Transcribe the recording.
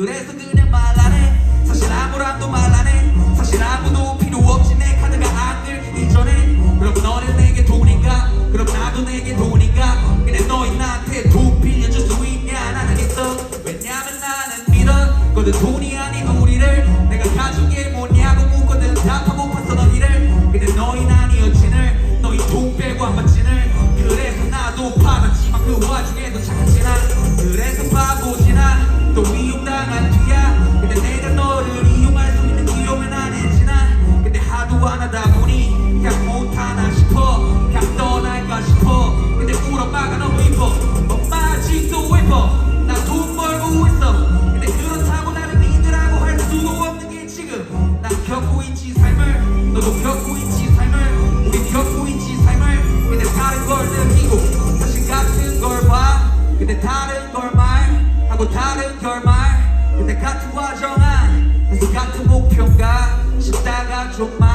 그래서 그냥 말하네. 사실 아무랑도 말하네. 사실 아무도 필요 없지 내 카드가 안 들기 전에. 그럼 너는 내게 돈인가? 그럼 나도 내게 돈인가? 근데 너희 나한테 돈 빌려줄 수 있냐? 나는 있어. 왜냐면 나는 믿었거든 돈이 아닌 우리를 내가 가진 게 뭐냐고 묻거든. 답하고팠어 너희를. 근데 너희는 아니었지늘 너희 돈 빼고 한 번쯤을. 그래서 나도 받았지만 그 와중에도 착 근데 다른 걸 말하고 다른 결말. 근데 같은 과정 안에서 같은 목표인가 싶다가 좀만